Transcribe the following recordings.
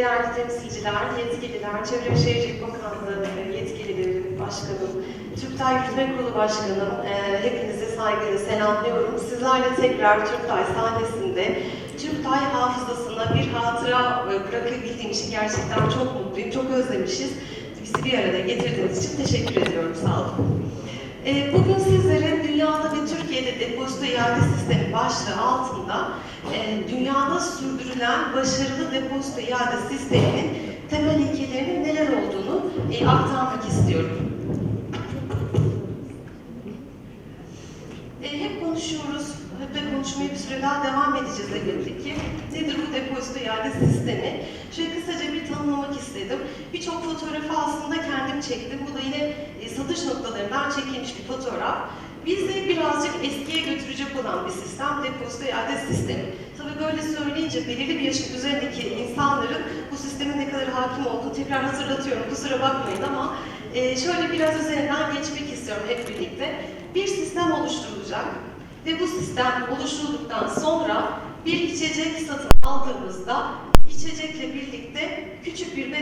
değerli temsilciler, yetkililer, Çevre ve Şehircilik Bakanlığı yetkilileri, başkanım, Türktay Yürütme Kurulu Başkanım, e, hepinizi saygıyla selamlıyorum. Sizlerle tekrar Türktay sahnesinde Türktay hafızasına bir hatıra e, bırakabildiğim için gerçekten çok mutluyum, çok özlemişiz. Bizi bir arada getirdiğiniz için teşekkür ediyorum, sağ olun. E, Bugün sizlere dünyada ve Türkiye'de depozito iade sistemi başlığı altında e, dünyada sürdürülen başarılı depozito iade sisteminin temel ilkelerinin neler olduğunu e, aktarmak istiyorum. E, hep konuşuyoruz, hep de konuşmaya bir süre daha devam edeceğiz elbette ki. Nedir bu depozito iade sistemi? Şöyle bir tanımlamak istedim. Birçok fotoğrafı aslında kendim çektim. Bu da yine e, satış noktalarından çekilmiş bir fotoğraf. Bizi birazcık eskiye götürecek olan bir sistem, depozito iade sistemi. Tabii böyle söyleyince belirli bir yaşın üzerindeki insanların bu sistemin ne kadar hakim olduğunu tekrar hatırlatıyorum. Kusura bakmayın ama e, şöyle biraz üzerinden geçmek istiyorum hep birlikte. Bir sistem oluşturulacak ve bu sistem oluşturulduktan sonra bir içecek satın aldığımızda içecekle birlikte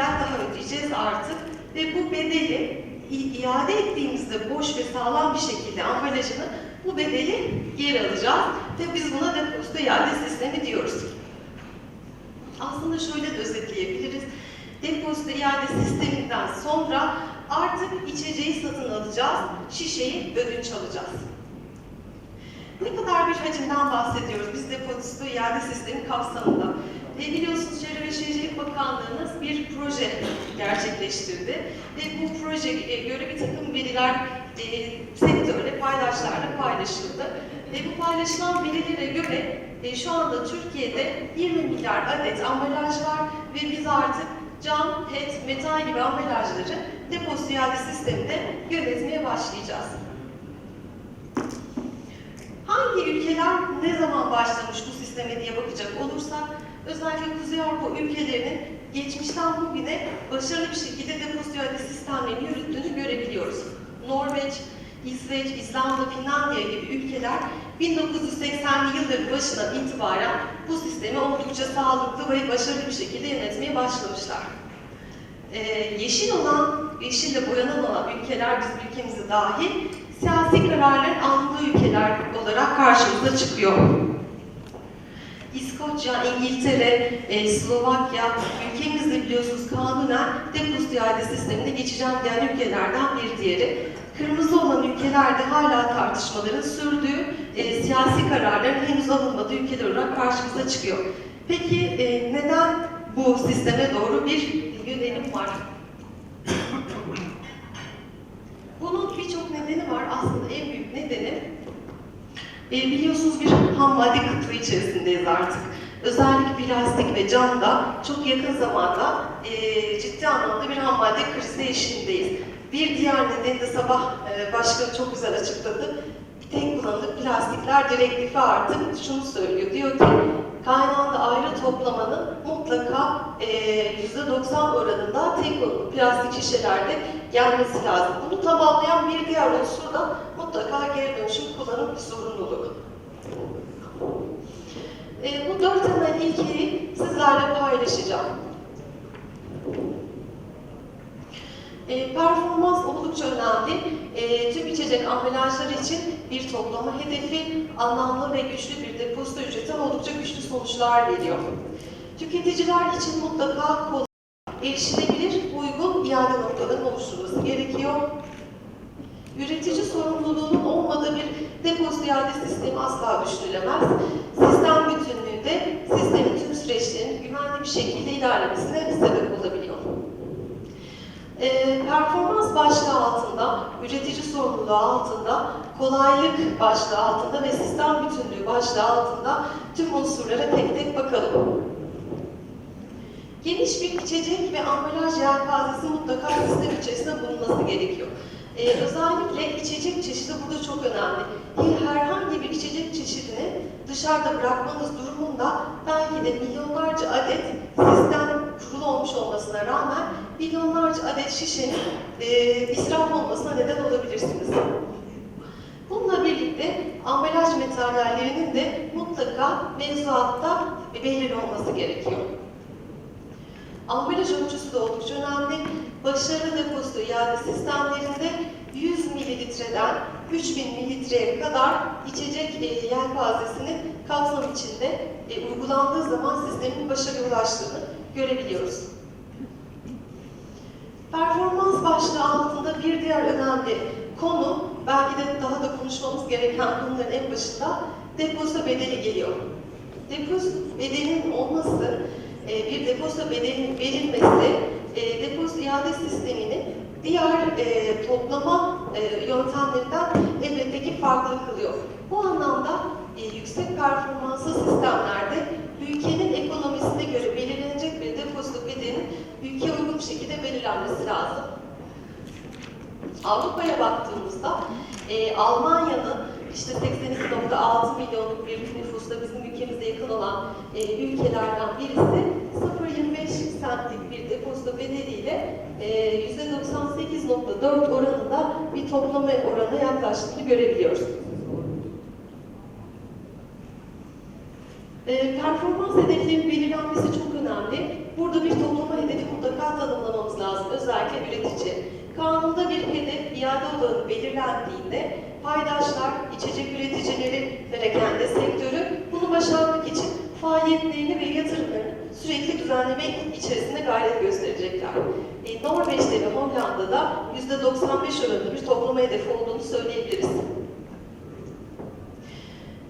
bedel daha ödeyeceğiz artık ve bu bedeli iade ettiğimizde boş ve sağlam bir şekilde ambalajını bu bedeli geri alacağız ve biz buna depozito iade sistemi diyoruz. Aslında şöyle de özetleyebiliriz. Depozito iade sisteminden sonra artık içeceği satın alacağız, şişeyi ödünç alacağız. Ne kadar bir hacimden bahsediyoruz biz depozito iade sistemi kapsamında. E, biliyorsunuz Bakanlığımız bir proje gerçekleştirdi ve bu projeye göre bir takım veriler e, sektörle, paydaşlarla paylaşıldı. Ve bu paylaşılan verilere göre e, şu anda Türkiye'de 20 milyar adet ambalaj var ve biz artık cam, pet, metal gibi ambalajları depozito iade sisteminde yönetmeye başlayacağız. Hangi ülkeler ne zaman başlamış bu sisteme diye bakacak olursak, özellikle Kuzey Avrupa ülkelerinin geçmişten bugüne başarılı bir şekilde depozito iade sistemlerini yürüttüğünü görebiliyoruz. Norveç, İsveç, İzlanda, Finlandiya gibi ülkeler 1980'li yılların başından itibaren bu sistemi oldukça sağlıklı ve başarılı bir şekilde yönetmeye başlamışlar. Ee, yeşil olan, yeşille boyanan olan ülkeler bizim ülkemize dahil siyasi kararların alındığı ülkeler olarak karşımıza çıkıyor. İskoçya, İngiltere, e, Slovakya, ülkemizde biliyorsunuz kanunen depozito iade sistemine geçeceğim diyen ülkelerden bir diğeri. Kırmızı olan ülkelerde hala tartışmaların sürdüğü, e, siyasi kararların henüz alınmadığı ülkeler olarak karşımıza çıkıyor. Peki e, neden bu sisteme doğru bir yönelim var? Bunun birçok nedeni var. Aslında en büyük nedeni e, biliyorsunuz bir ham madde kıtlığı içerisindeyiz artık. Özellikle plastik ve camda çok yakın zamanda e, ciddi anlamda bir ham madde krizi eşiğindeyiz. Bir diğer nedeni de sabah e, başkanı çok güzel açıkladı. Tek kullanımlık plastikler direktifi artık şunu söylüyor. Diyor ki kaynağında ayrı toplamanın mutlaka e, %90 oranında tek plastik şişelerde gelmesi lazım. Bunu tamamlayan bir diğer unsur da kullanım zorunluluğu. E, bu dört temel ilkeyi sizlerle paylaşacağım. E, performans oldukça önemli. E, tüm içecek ambalajları için bir toplama hedefi, anlamlı ve güçlü bir depozito ücreti oldukça güçlü sonuçlar veriyor. Tüketiciler için mutlaka kolay, erişilebilir, uygun iade noktalarının oluşturulması gerekiyor. Üretici sorumluluğunun olmadığı bir depozito iade düşünülemez. Sistem bütünlüğü de sistemin tüm süreçlerinin güvenli bir şekilde ilerlemesine sebep olabiliyor. Ee, performans başlığı altında, üretici sorumluluğu altında, kolaylık başlığı altında ve sistem bütünlüğü başlığı altında tüm unsurlara tek tek bakalım. Geniş bir içecek ve ambalaj yelpazesi mutlaka sistem içerisinde bulunması gerekiyor. Ee, özellikle içecek çeşidi burada çok önemli. Herhangi bir içecek çeşidini dışarıda bırakmanız durumunda belki de milyonlarca adet sistem kurulu olmuş olmasına rağmen milyonlarca adet şişenin e, israf olmasına neden olabilirsiniz. Bununla birlikte ambalaj materyallerinin de mutlaka mevzuatta belirli olması gerekiyor. ambalaj ölçüsü de oldukça önemli. Başarılı depozito iade sistemlerinde 100 mililitreden 3000 mililitreye kadar içecek e, yelpazesinin kapsam içinde e, uygulandığı zaman sistemin başarıya ulaştığını görebiliyoruz. Performans başlığı altında bir diğer önemli konu, belki de daha da konuşmamız gereken konuların en başında depozito bedeli geliyor. Depozito bedelinin olması, e, bir depozito bedelinin verilmesi, e, depozito iade sistemini diğer e, toplama e, yöntemlerinden elbette ki farklı kılıyor. Bu anlamda e, yüksek performanslı sistemlerde ülkenin ekonomisine göre belirlenecek bir depozito bedelinin ülkeye uygun bir şekilde belirlenmesi lazım. Avrupa'ya baktığımızda e, Almanya'nın işte 82.6 milyonluk bir nüfusla bizim ülkemize yakın olan e, ülkelerden birisi 0.25 centlik bir depozito bedeliyle e, %98.4 oranında bir toplama oranına yaklaştığını görebiliyoruz. E, performans hedeflerinin belirlenmesi çok önemli. Burada bir toplama hedefi mutlaka tanımlamamız lazım. Özellikle üretici. Kanunda bir hedef iade olanı belirlendiğinde paydaşlar, içecek üreticileri, perakende sektörü bunu başarmak için faaliyetlerini ve yatırımlarını sürekli düzenleme içerisinde gayret gösterecekler. E, Norveç'te ve Hollanda'da %95 oranında bir toplama hedefi olduğunu söyleyebiliriz.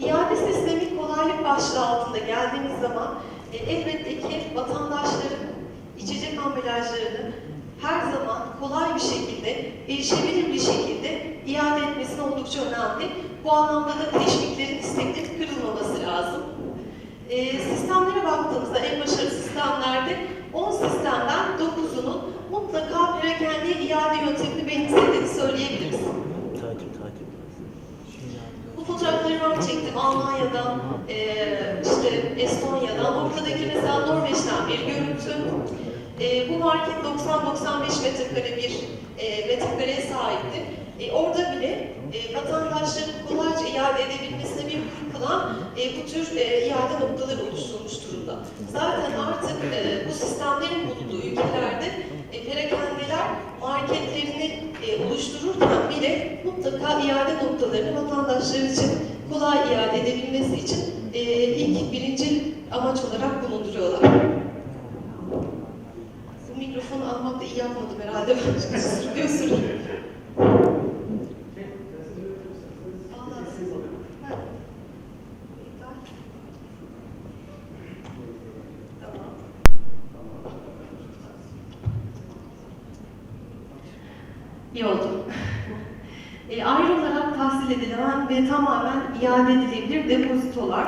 İade sistemi kolaylık başlığı altında geldiğimiz zaman e, elbette ki vatandaşların içecek ambalajlarını her zaman kolay bir şekilde, erişebilir bir şekilde iade etmesine oldukça önemli. Bu anlamda da teşviklerin, isteklerin kırılmaması lazım. E, sistemlere baktığımızda en başarılı sistemlerde 10 sistemden 9'unun mutlaka perakende iade yöntemini benimsediğini söyleyebiliriz. Takip takip. Bu fotoğrafları ben çektim Almanya'dan, eee işte Estonya'dan. Ortadaki mesela Norveç'ten bir görüntü. Eee, bu market 90-95 metrekare bir eee metrekareye sahipti. E, orada bile e, vatandaşların kolayca iade edebilmesine bir kılan e, bu tür e, iade noktaları oluşturulmuş durumda. Zaten artık e, bu sistemlerin bulunduğu ülkelerde e, perakendeler marketlerini e, oluştururken bile mutlaka iade noktalarını vatandaşlar için kolay iade edebilmesi için e, ilk birinci amaç olarak bulunduruyorlar. Bu mikrofonu almakta iyi yapmadım herhalde. Sürüyor sürüyor. İyi oldu. E, ayrı olarak tahsil edilen ve tamamen iade edilebilir depozitolar.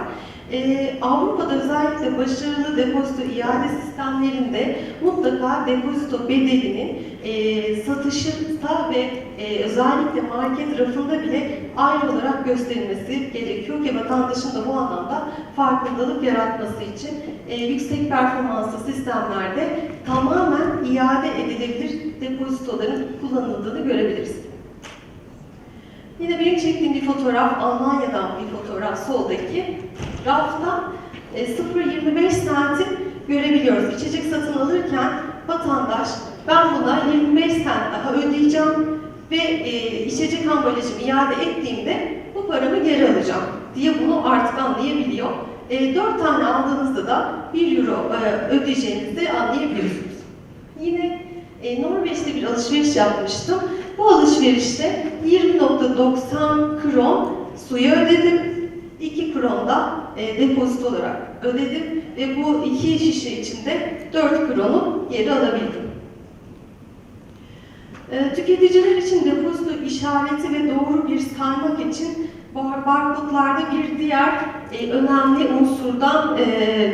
E, Avrupa'da özellikle başarılı depozito iade sistemlerinde mutlaka depozito bedelinin e, satışında ve e, özellikle market rafında bile ayrı olarak gösterilmesi gerekiyor ki vatandaşın da bu anlamda farkındalık yaratması için e, yüksek performanslı sistemlerde tamamen iade edilebilir depozitoların kullanıldığını görebiliriz. Yine benim çektiğim bir fotoğraf, Almanya'dan bir fotoğraf soldaki. Rafta e, 0.25 santim görebiliyoruz. İçecek satın alırken vatandaş ben buna 25 sent daha ödeyeceğim ve e, içecek ambalajımı iade ettiğimde bu paramı geri alacağım diye bunu artık anlayabiliyor. E, 4 tane aldığınızda da 1 euro e, ödeyeceğinizi anlayabiliyorsunuz. Yine e, Norveç'te bir alışveriş yapmıştım. Bu alışverişte 20.90 kron suya ödedim. 2 kron da e, depozito olarak ödedim ve bu iki şişe içinde 4 kronu geri alabildim. E, tüketiciler için depozito işareti ve doğru bir saymak için bar- barkodlarda bir diğer e, önemli unsurdan e,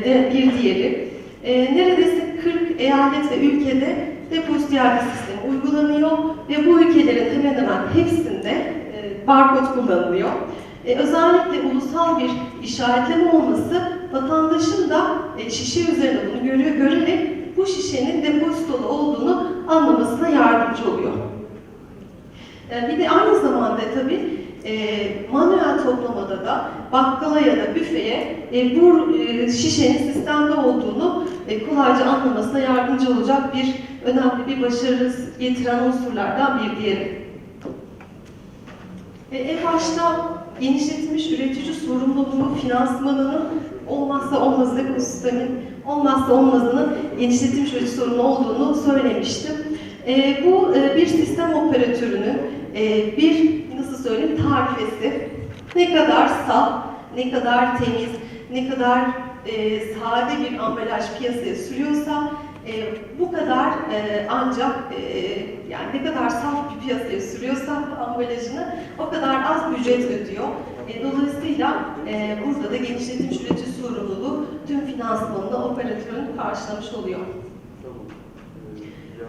de bir diğeri. E, neredeyse 40 eyalet ve ülkede depozito iade sistemi uygulanıyor ve bu ülkelerin hemen hemen hepsinde e, barkod kullanılıyor. E, özellikle ulusal bir işaretleme olması vatandaşın da e, şişe üzerinde bunu görüyor, görerek bu şişenin depozitolu olduğunu anlamasına yardımcı oluyor. E, bir de aynı zamanda tabii e, manuel toplamada da bakkala ya da büfeye e, bu e, şişenin sistemde olduğunu e, kolayca anlamasına yardımcı olacak bir önemli bir başarı getiren unsurlardan bir diğeri. E, en başta genişletilmiş üretici sorumluluğu finansmanının olmazsa olmazı ekosistemin olmazsa olmazının genişletilmiş üretici sorunu olduğunu söylemiştim. E, bu e, bir sistem operatörünün e, bir söyleyeyim tarifesi ne kadar saf, ne kadar temiz, ne kadar e, sade bir ambalaj piyasaya sürüyorsa e, bu kadar e, ancak e, yani ne kadar saf bir piyasaya sürüyorsa ambalajını o kadar az ücret ödüyor. E, dolayısıyla e, burada da genişletilmiş üretici sorumluluğu tüm finansmanını operatörün karşılamış oluyor.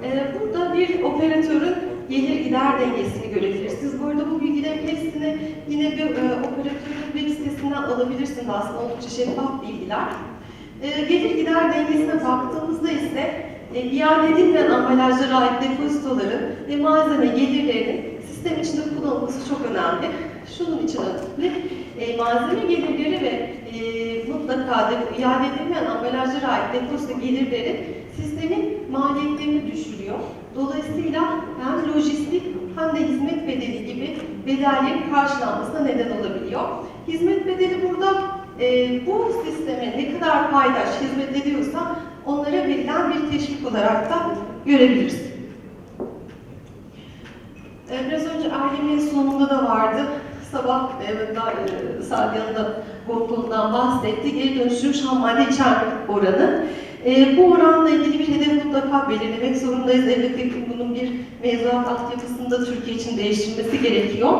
Ee, Burada bir operatörün gelir gider dengesini görebilirsiniz. Bu arada bu bilgilerin hepsini yine bir e, operatörün web sitesinden alabilirsiniz aslında oldukça şeffaf bilgiler. E, gelir gider dengesine baktığımızda ise e, iade edilmeyen ambalajlara ait depozitoların ve malzeme gelirlerinin sistem içinde kullanılması çok önemli. Şunun için önemli. E, malzeme gelirleri mutlaka de, iade edilmeyen ambalajlara ait depozito gelirleri sistemin maliyetlerini düşürüyor. Dolayısıyla hem lojistik hem de hizmet bedeli gibi bedellerin karşılanmasına neden olabiliyor. Hizmet bedeli burada e, bu sisteme ne kadar paydaş hizmet ediyorsa onlara verilen bir teşvik olarak da görebiliriz. E, biraz önce Ergin sonunda da vardı. Sabah da, e, konudan bahsetti. Geri dönüştürmüş ham madde içerme oranı. E, bu oranla ilgili bir hedef mutlaka belirlemek zorundayız. Elbette ki bunun bir mevzuat altyapısında Türkiye için değiştirilmesi gerekiyor.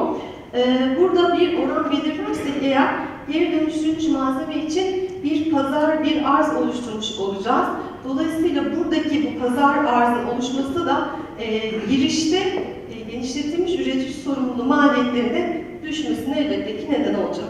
E, burada bir oran belirlersek eğer geri dönüştürülmüş malzeme için bir pazar, bir arz oluşturmuş olacağız. Dolayısıyla buradaki bu pazar arzın oluşması da e, girişte e, genişletilmiş üretici sorumluluğu maliyetlerinin düşmesine elbette ki neden olacak.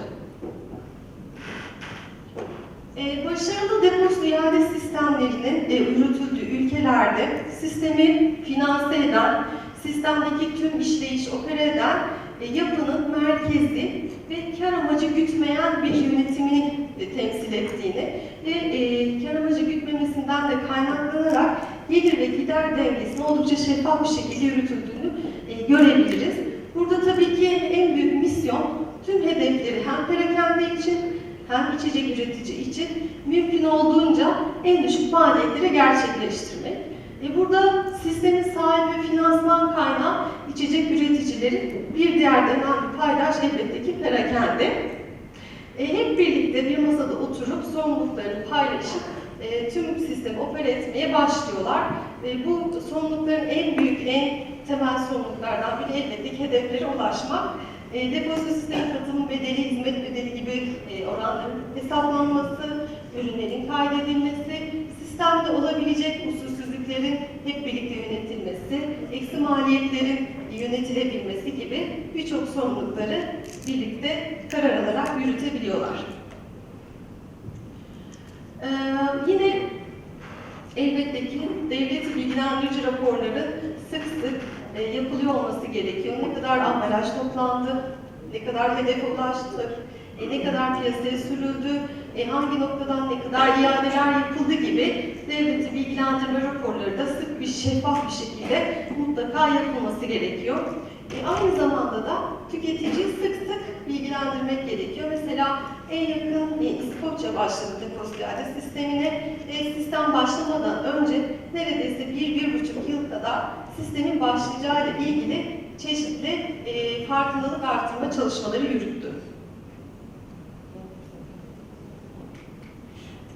Ee, başarılı depozito iade sistemlerinin e, yürütüldüğü ülkelerde sistemi finanse eden, sistemdeki tüm işleyiş opere eden e, yapının merkezi ve kar amacı gütmeyen bir yönetimini e, temsil ettiğini ve e, kar amacı gütmemesinden de kaynaklanarak gelir ve gider dengesinin oldukça şeffaf bir şekilde yürütüldüğünü e, görebiliriz. Burada tabii ki en büyük misyon tüm hedefleri hem perakende için hem içecek üretici için mümkün olduğunca en düşük maliyetleri gerçekleştirmek. E burada sistemin sahibi finansman kaynağı içecek üreticilerin bir diğer önemli paydaş elbette ki perakende. E, hep birlikte bir masada oturup sorumluluklarını paylaşıp e, tüm sistemi opere etmeye başlıyorlar. E, bu sorumlulukların en büyük, en temel sorumluluklardan biri elbette ki hedeflere ulaşmak. E, depozito sistemi katılım bedeli, hizmet bedeli gibi e, oranların hesaplanması, ürünlerin kaydedilmesi, sistemde olabilecek usulsüzlüklerin hep birlikte yönetilmesi, eksi maliyetlerin yönetilebilmesi gibi birçok sorumlulukları birlikte karar alarak yürütebiliyorlar. Ee, yine elbette ki devlet bilgilendirici raporları sık sık e, yapılıyor olması gerekiyor. Ne kadar ambalaj toplandı, ne kadar hedefe ulaştık, e, ne kadar piyasaya sürüldü, e, hangi noktadan ne kadar iadeler yapıldı gibi devleti bilgilendirme raporları da sık bir şeffaf bir şekilde mutlaka yapılması gerekiyor. E, aynı zamanda da tüketiciyi sık sık bilgilendirmek gerekiyor. Mesela en yakın e, İskoçya başladı iade sistemine. E, sistem başlamadan önce neredeyse bir, bir buçuk yıl kadar sistemin başlayacağı ile ilgili çeşitli e, farkındalık artırma çalışmaları yürüttü.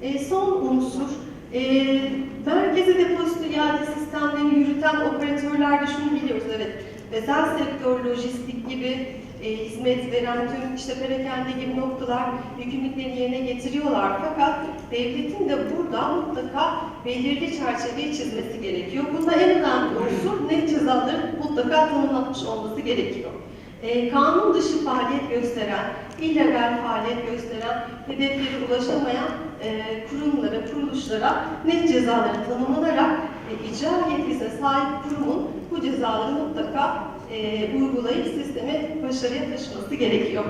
E, son unsur, e, merkezi depozito iade sistemlerini yürüten operatörlerde şunu biliyoruz, evet, özel sektör, lojistik gibi e, hizmet veren tüm işte perakende gibi noktalar yükümlülüklerini yerine getiriyorlar. Fakat devletin de burada mutlaka belirli çerçeveyi çizmesi gerekiyor. Bunda en önemli unsur net cezaların mutlaka tanımlanmış olması gerekiyor. E, kanun dışı faaliyet gösteren, illegal faaliyet gösteren, hedeflere ulaşamayan e, kurumlara, kuruluşlara net cezaları tanımlanarak e, icra yetkisine sahip kurumun bu cezaları mutlaka uygulayıp sistemi başarıya taşıması gerekiyor.